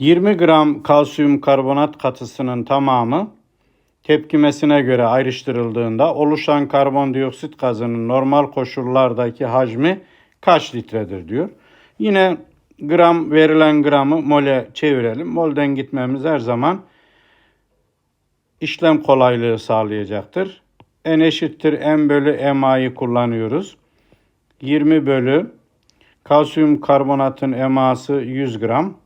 20 gram kalsiyum karbonat katısının tamamı tepkimesine göre ayrıştırıldığında oluşan karbondioksit gazının normal koşullardaki hacmi kaç litredir diyor. Yine gram verilen gramı mole çevirelim. Molden gitmemiz her zaman işlem kolaylığı sağlayacaktır. N eşittir M bölü MA'yı kullanıyoruz. 20 bölü kalsiyum karbonatın eması 100 gram.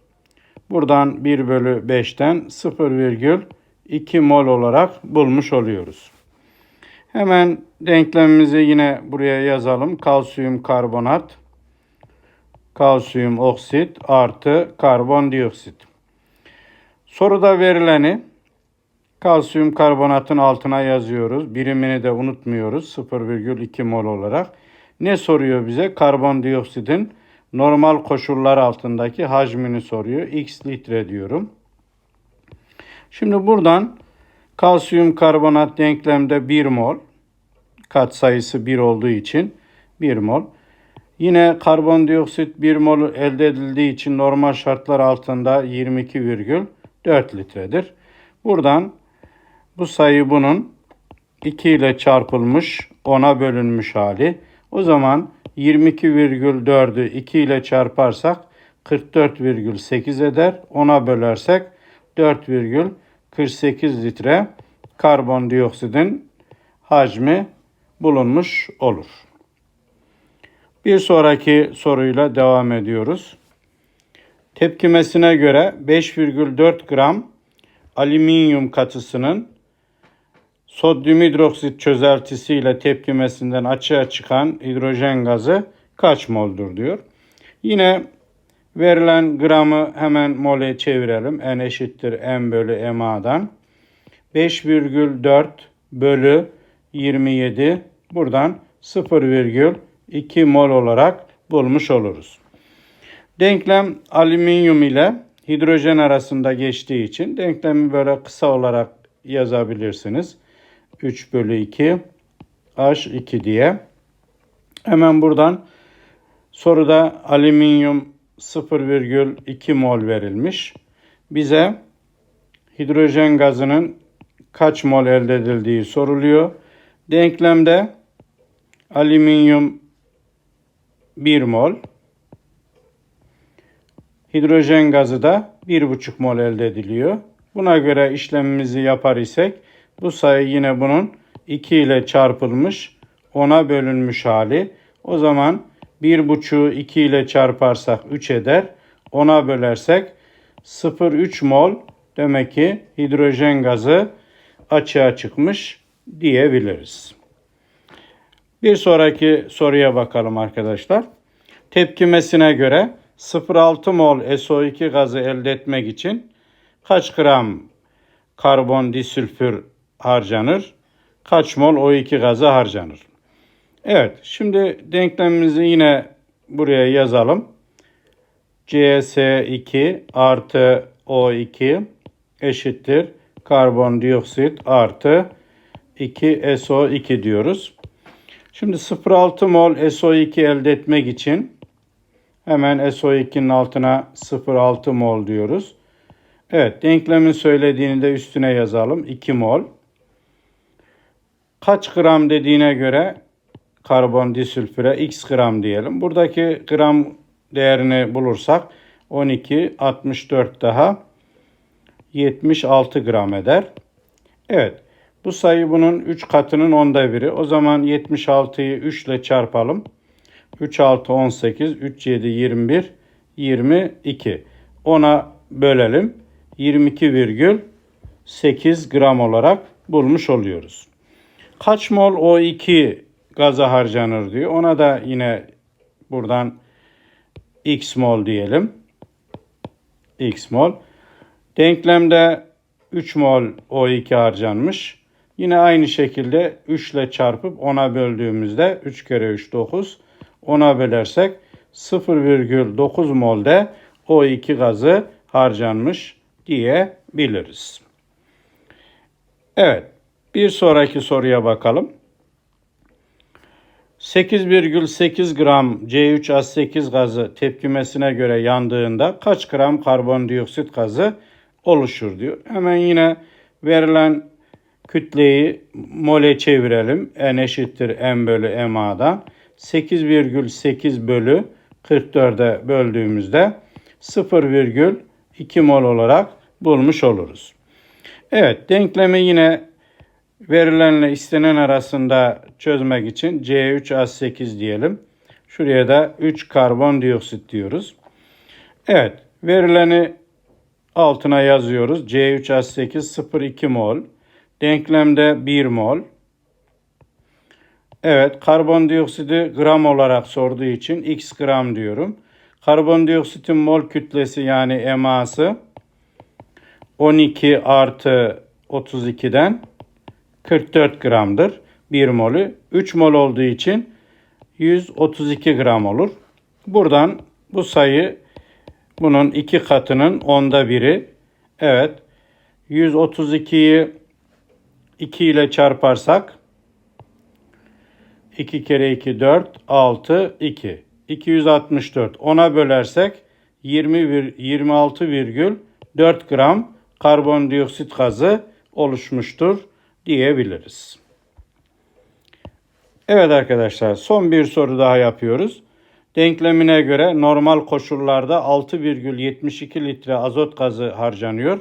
Buradan 1 bölü 5'ten 0,2 mol olarak bulmuş oluyoruz. Hemen denklemimizi yine buraya yazalım. Kalsiyum karbonat, kalsiyum oksit artı karbondioksit. Soruda verileni kalsiyum karbonatın altına yazıyoruz. Birimini de unutmuyoruz. 0,2 mol olarak. Ne soruyor bize? Karbondioksitin normal koşullar altındaki hacmini soruyor. X litre diyorum. Şimdi buradan kalsiyum karbonat denklemde 1 mol. Kat sayısı 1 olduğu için 1 mol. Yine karbondioksit 1 mol elde edildiği için normal şartlar altında 22,4 litredir. Buradan bu sayı bunun 2 ile çarpılmış 10'a bölünmüş hali. O zaman 22,4'ü 2 ile çarparsak 44,8 eder. 10'a bölersek 4,48 litre karbondioksidin hacmi bulunmuş olur. Bir sonraki soruyla devam ediyoruz. Tepkimesine göre 5,4 gram alüminyum katısının sodyum hidroksit çözeltisiyle tepkimesinden açığa çıkan hidrojen gazı kaç moldur diyor. Yine verilen gramı hemen mole çevirelim. N eşittir M bölü MA'dan. 5,4 bölü 27 buradan 0,2 mol olarak bulmuş oluruz. Denklem alüminyum ile hidrojen arasında geçtiği için denklemi böyle kısa olarak yazabilirsiniz. 3 bölü 2 H2 diye. Hemen buradan soruda alüminyum 0,2 mol verilmiş. Bize hidrojen gazının kaç mol elde edildiği soruluyor. Denklemde alüminyum 1 mol, hidrojen gazı da 1,5 mol elde ediliyor. Buna göre işlemimizi yapar isek bu sayı yine bunun 2 ile çarpılmış 10'a bölünmüş hali. O zaman 1,5'u 2 ile çarparsak 3 eder. 10'a bölersek 0,3 mol demek ki hidrojen gazı açığa çıkmış diyebiliriz. Bir sonraki soruya bakalım arkadaşlar. Tepkimesine göre 0,6 mol SO2 gazı elde etmek için kaç gram karbon disülfür harcanır? Kaç mol O2 gazı harcanır? Evet, şimdi denklemimizi yine buraya yazalım. CS2 artı O2 eşittir karbondioksit artı 2 SO2 diyoruz. Şimdi 0,6 mol SO2 elde etmek için hemen SO2'nin altına 0,6 mol diyoruz. Evet, denklemin söylediğini de üstüne yazalım. 2 mol. Kaç gram dediğine göre karbon disülfüre x gram diyelim. Buradaki gram değerini bulursak 12, 64 daha 76 gram eder. Evet. Bu sayı bunun 3 katının onda biri. O zaman 76'yı 3 ile çarpalım. 3 6 18, 3 7 21, 22. Ona bölelim. 22,8 gram olarak bulmuş oluyoruz. Kaç mol O2 gaza harcanır diyor. Ona da yine buradan X mol diyelim. X mol. Denklemde 3 mol O2 harcanmış. Yine aynı şekilde 3 ile çarpıp 10'a böldüğümüzde 3 kere 3 9. 10'a bölersek 0,9 molde O2 gazı harcanmış diyebiliriz. Evet, bir sonraki soruya bakalım. 8,8 gram C3H8 gazı tepkimesine göre yandığında kaç gram karbondioksit gazı oluşur diyor. Hemen yine verilen kütleyi mole çevirelim. N eşittir M bölü MA'dan. 8,8 bölü 44'e böldüğümüzde 0,2 mol olarak bulmuş oluruz. Evet denklemi yine verilenle istenen arasında çözmek için C3H8 diyelim. Şuraya da 3 karbondioksit diyoruz. Evet verileni altına yazıyoruz. C3H8 0,2 mol. Denklemde 1 mol. Evet karbondioksidi gram olarak sorduğu için x gram diyorum. Karbondioksitin mol kütlesi yani eması 12 artı 32'den 44 gramdır. 1 molü 3 mol olduğu için 132 gram olur. Buradan bu sayı bunun iki katının onda biri. Evet 132'yi 2 ile çarparsak 2 kere 2 4 6 2 264 ona bölersek 20 26,4 gram karbondioksit gazı oluşmuştur diyebiliriz. Evet arkadaşlar son bir soru daha yapıyoruz. Denklemine göre normal koşullarda 6,72 litre azot gazı harcanıyor.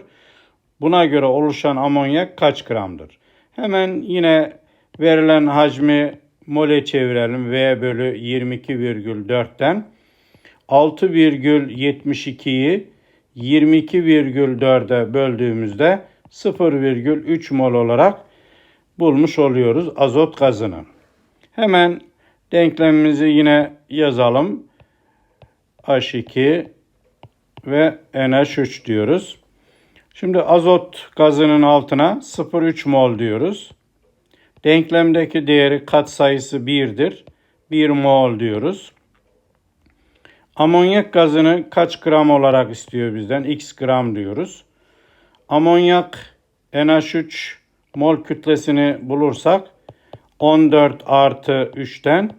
Buna göre oluşan amonyak kaç gramdır? Hemen yine verilen hacmi mole çevirelim. V bölü 22,4'ten 6,72'yi 22,4'e böldüğümüzde 0,3 mol olarak bulmuş oluyoruz azot gazını. Hemen denklemimizi yine yazalım. H2 ve NH3 diyoruz. Şimdi azot gazının altına 0,3 mol diyoruz. Denklemdeki değeri katsayısı 1'dir. 1 mol diyoruz. Amonyak gazını kaç gram olarak istiyor bizden? X gram diyoruz. Amonyak NH3 mol kütlesini bulursak 14 artı 3'ten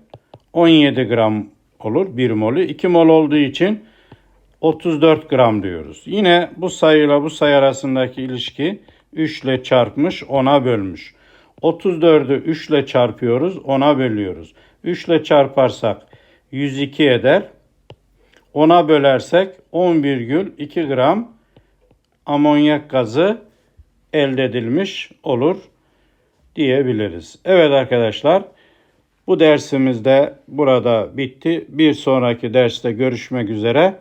17 gram olur 1 molü. 2 mol olduğu için 34 gram diyoruz. Yine bu sayıyla bu sayı arasındaki ilişki 3 ile çarpmış 10'a bölmüş. 34'ü 3 ile çarpıyoruz 10'a bölüyoruz. 3 ile çarparsak 102 eder. 10'a bölersek 10,2 gram amonyak gazı elde edilmiş olur diyebiliriz. Evet arkadaşlar bu dersimiz de burada bitti. Bir sonraki derste görüşmek üzere.